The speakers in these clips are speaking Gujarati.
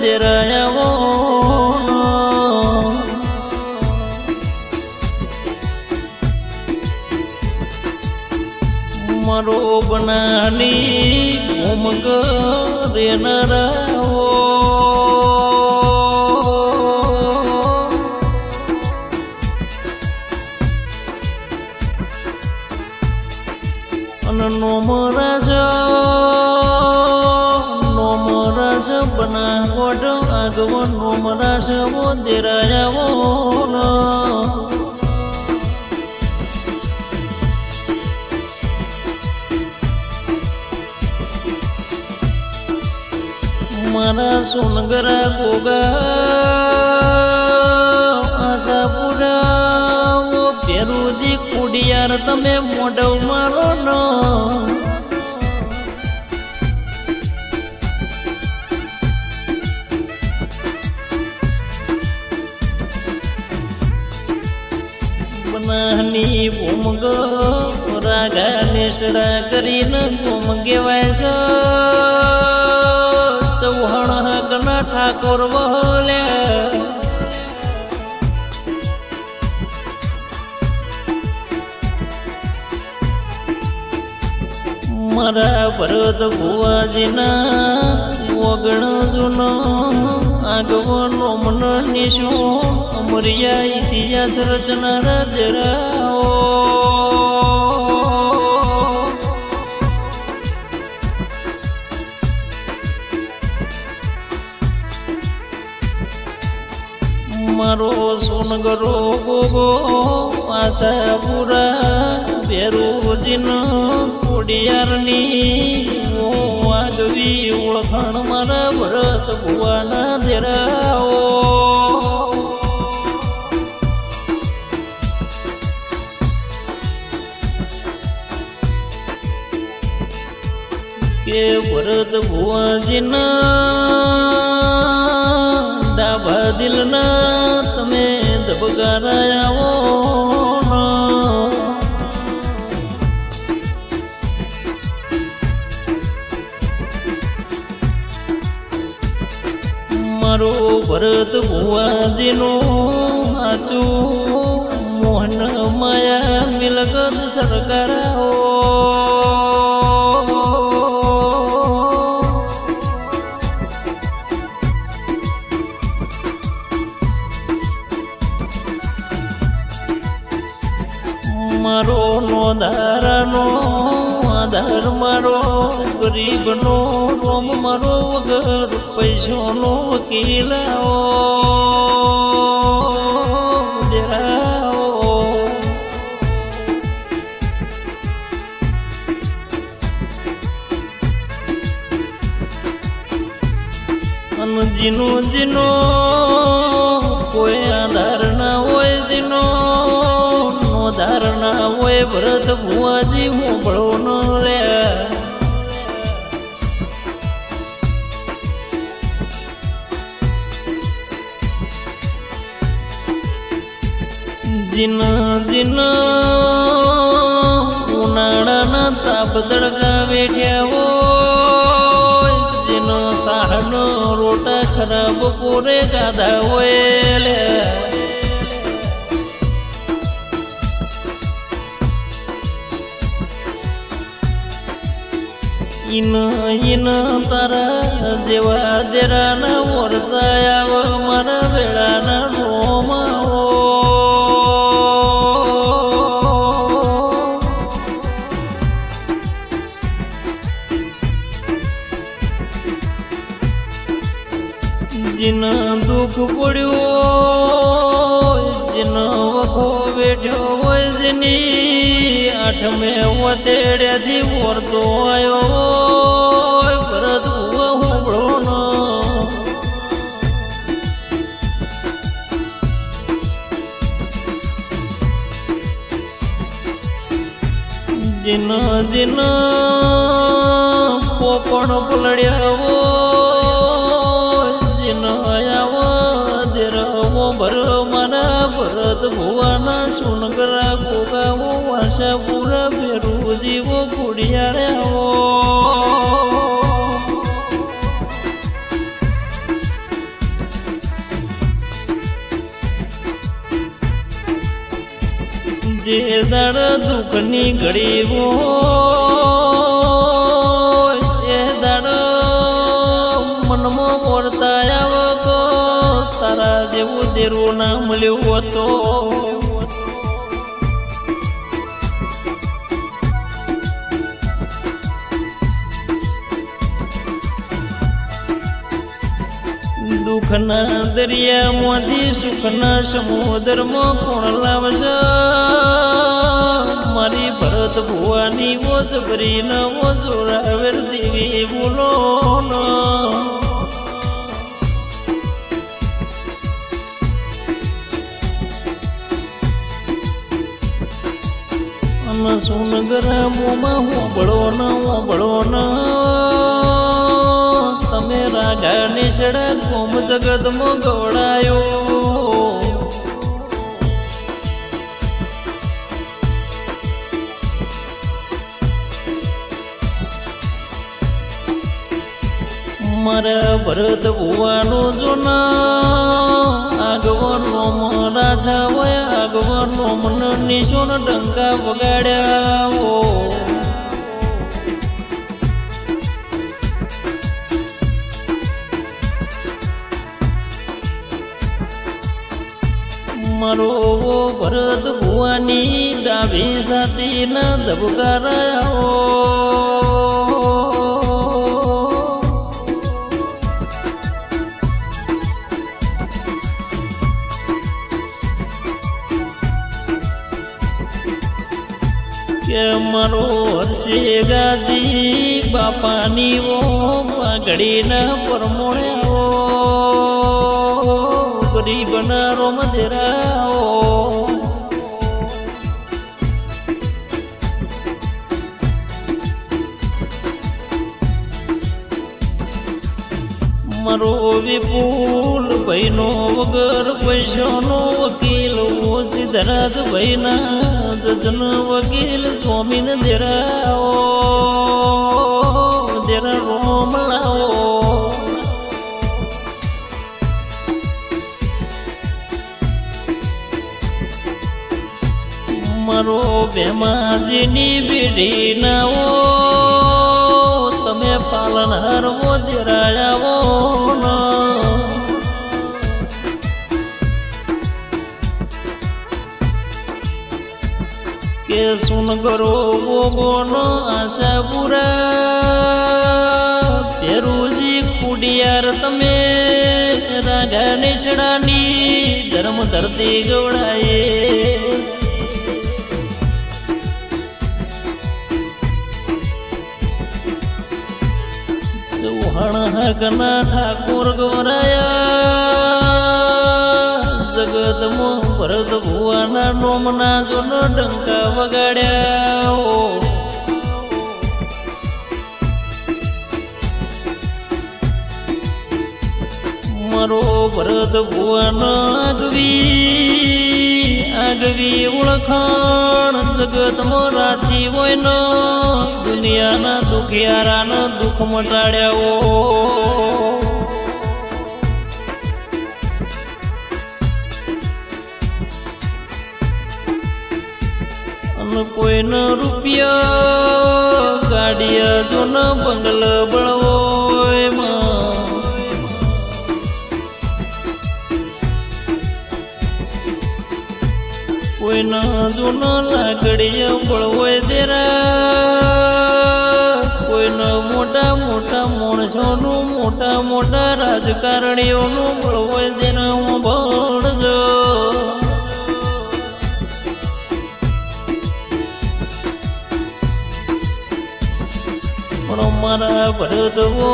દેરાયાવો મારો બનાની ઉમંગ રે નરાવો અને નોમરાજ નોમરાજ બનાવટ આગવ નોમરાજ વો દેરાયાવો મારા સોનગરા ગોગા આશાપુરા પેરુજી કુડિયાર, તમે મોઢવ મારો ન. બનાની ઉમગ રાગાને નિસડા કરીને ભૂમગે વાયસ ચૌહાણ હકના ઠાકોર વહોલે. મારા ભરત ભુવાજીના ઓગણ જૂનો આગવાનો મન નિશો અમરિયા ઇતિહાસ રચનારા જરાઓ. મારો સોનગરો ગોગો, આશાપુરા ભેરુજીનો કોડિયારની ઓ આગવી ઓળખાણ મારા ભરત ભુવાના દેરાઓ ભરત ભુવાજીના ડાબા દિલના તમે દબગારાયા મારો ભરત ભુવાજીનો સાચું મોહન માયા મિલકત સરકારાઓ. વકીલાઓ ડેરાઓ જીનો જીનો કોઈ આધાર ના હોય, જીનો નો ધાર ના હોય ભરત ભુવાજી હું ન જીન જીન ઉનાળાના તાપ દડકા બેઠ્યા હોય. જીન સાહનો રોટા ખરાબ કોરે ગાધા હોય લે. ઇન ઇન તારા જેવા દેરાના વર્તાયા મારા વેળાના જીન દુઃખ પડ્યો જીન વખો બેઠ્યો હોય, જેની આઠમે વતેડ્યાથી વરતો આવ્યો ભરત હોબળો ન. જીન જીન, પોપણ પલડ્યા આશાપુર ભેરુજીવો કુડિયારે આવો જે દાડ દુઃખની ઘડી એ દાડ મનમાં મોરતા આવો તારા જેવું દેરું ના મળ્યું હતો દુઃખના દરિયામાંથી સુખના સમુદ્રમાં કોણ લાવશે? મારી ભરત ભુવાની મોજ ભરીને મોજોરાવેર દેવી બોલો સોનગરા મોમાં હોબળો ન હોબળો ન તમે રાગા નિસડા કોમ જગતમાં ગોળાયો મારા ભરત ભુવાનો જોના આગવાનો રાજા હોય, આગવાનો મન નિશોન ડંકા વગાડ્યા. મારો ભરત ભુવાની ડાબી સાથીના ધબકારાઓ કે મારો હર્ષે ગાજી બાપાની ઓ પગડીના પરમોણ્યાઓ ગરીબના બનારો મધેરાઓ મારો વિપુલ ભાઈનો વગર પૈસાનો વકીલ ઓ સિદ્ધરાજ ભાઈના જજન વકીલ, સ્વામીને દેરાઓ. મારો ભેમાજીની બીડી નાવો, તમે પાલન હરવો દેરાયાવો કે સુન કરો ગોગોનો આશા પૂરા પેરુજી કુડિયાર તમે રાજા નિષ્ણાની ધર્મ ધરતી ગવડાયે. હકના ઠાકોર જગત મો ભરત ભુવાના નોમના જોન ડંકા વગાડ્યા. ઓ. મારો ભરત ભુવન આગવી આગવી ઓળખાણ જગતમાં રાચી હોય ન દુનિયાના દુખિયારાનો દુઃખ મટાડ્યા. કોઈનો રૂપિયા ગાડીયા જો ન બંગલ બળવો એમાં કોઈના જૂનો લાકડીયા બળવોય દેરા. કોઈના મોટા મોટા માણસોનું, મોટા મોટા રાજકારણીઓનું બળવોય દેરા, હું ભણજો મારા ભરતવો,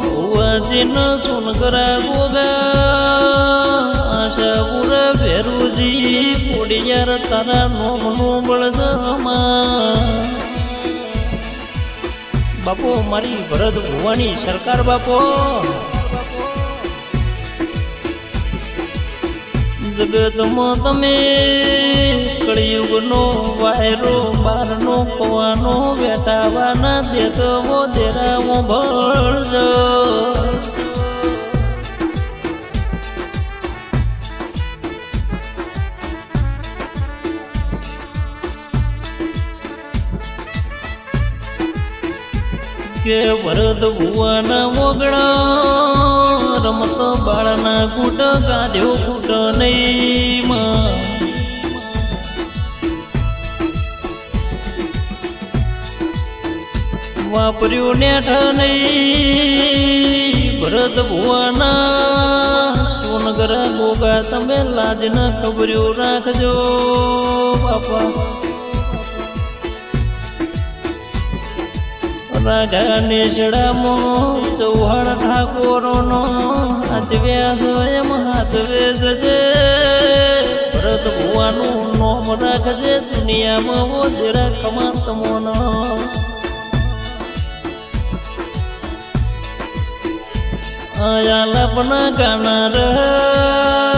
ભુવાજીનો સુનકરા ગોગા. આશાપુરા ભેરુજી કોડિયાર તારા નોમનું બળસમાં બાપો મારી ભરત ભુવાની સરકાર બાપો જગતમાં તમે કળિયુગનો વાયરો બારનો પવાનો વેટાવાના દેતો દેરામો ભળજો કે વરદ ભુવાના મોગણા રમત બાળના કૂટ ગાધ્યો કૂટ નહીં વાપર્યું નેઠ નહીં. ભરત ભુવાના સોનગર ગોગા, તમે લાજ ના ખબર્યું રાખજો બાપા. રાગા નેસડામાં ચૌહાણ ઠાકોરનો હાચવ્યાસ એમ હાચવે જજે ભરત ભુવાનું નોમ રાખજે દુનિયામાં મોજરા કમા તમોનો આયા લપના ગાના ર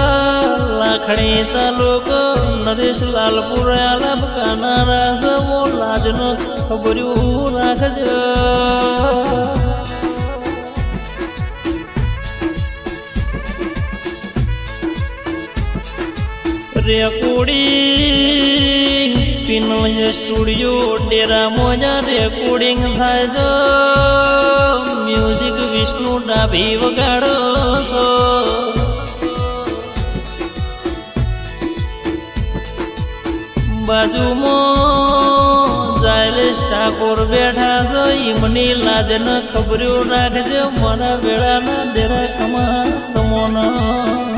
લાખણી તાલુકો નરેશલાલ લાલપુર આલાપ ગાના રાસ લાજનો ખબર્યું રાખજો. રેકોર્ડિંગ પિનલ સ્ટુડિયો ડેરા મોજા રેકોર્ડિંગ થાય છે. મ્યુઝિક વિષ્ણુ ડાભી વગાડો છો. બાજુમાં જાયલેશ ઠાકોર બેઠા છો ઈમની લાજ ન ખબર્યું રાખજો, મારા વેળાના દેરા કમા તમોના